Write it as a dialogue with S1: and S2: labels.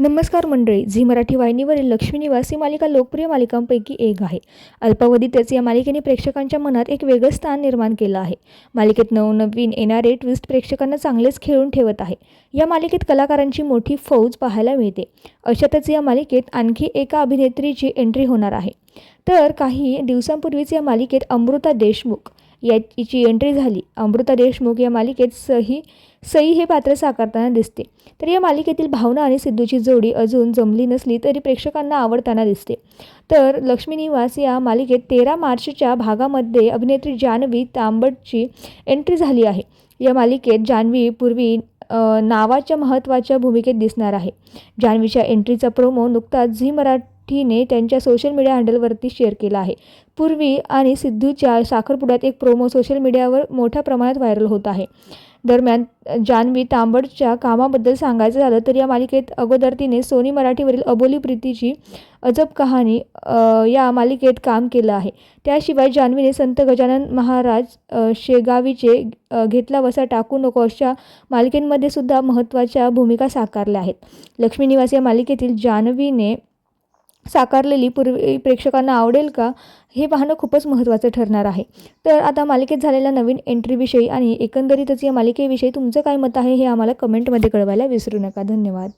S1: नमस्कार मंडळी झी मराठी वाहिनीवरील लक्ष्मी निवास ही मालिका लोकप्रिय मालिकांपैकी एक आहे. अल्पावधीतच या मालिकेने प्रेक्षकांच्या मनात एक वेगळं स्थान निर्माण केलं आहे. मालिकेत नवनवीन येणारे ट्विस्ट प्रेक्षकांना चांगलेच खेळून ठेवत आहे. या मालिकेत कलाकारांची मोठी फौज पाहायला मिळते. अशातच या मालिकेत आणखी एका अभिनेत्रीची एंट्री होणार आहे. तर काही दिवसांपूर्वीच या मालिकेत अमृता देशमुख याची एंट्री झाली. अमृता देशमुख या मालिकेत सही सई हे पात्र साकारताना दिसते. तर या मालिकेतील भावना आणि सिद्धूची जोडी अजून जमली नसली तरी प्रेक्षकांना आवडताना दिसते. तर लक्ष्मी निवास या मालिकेत तेरा मार्चच्या भागामध्ये अभिनेत्री जान्हवी तांबटची एंट्री झाली आहे. या मालिकेत जान्हवी पूर्वी नावाच्या महत्त्वाच्या भूमिकेत दिसणार आहे. जान्हवीच्या एंट्रीचा प्रोमो नुकताच झी मराठीने त्यांच्या सोशल मीडिया हँडलवरती शेअर केला आहे. पूर्वी आणि सिद्धूच्या साखरपुड्यात एक प्रोमो सोशल मीडियावर मोठ्या प्रमाणात व्हायरल होत आहे. दरम्यान जान्हवी तांबडच्या कामाबद्दल सांगायचं झालं तर या मालिकेत अगोदर तिने सोनी मराठीवरील अबोली प्रीतीची अजब कहाणी या मालिकेत काम केलं आहे. त्याशिवाय जान्हवीने संत गजानन महाराज शेगावीचे घेतला वसा टाकू नको अशा मालिकेंमध्ये सुद्धा महत्त्वाच्या भूमिका साकारल्या आहेत. लक्ष्मीनिवास या मालिकेतील जान्हवीने साकारलेली पूर्वी प्रेक्षकांना आवडेल का हे पाहणं खूपच महत्त्वाचं ठरणार आहे. तर आता मालिकेत झालेल्या नवीन एंट्रीविषयी आणि एकंदरीतच या मालिकेविषयी तुमचं काय मत आहे हे आम्हाला कमेंटमध्ये कळवायला विसरू नका. धन्यवाद.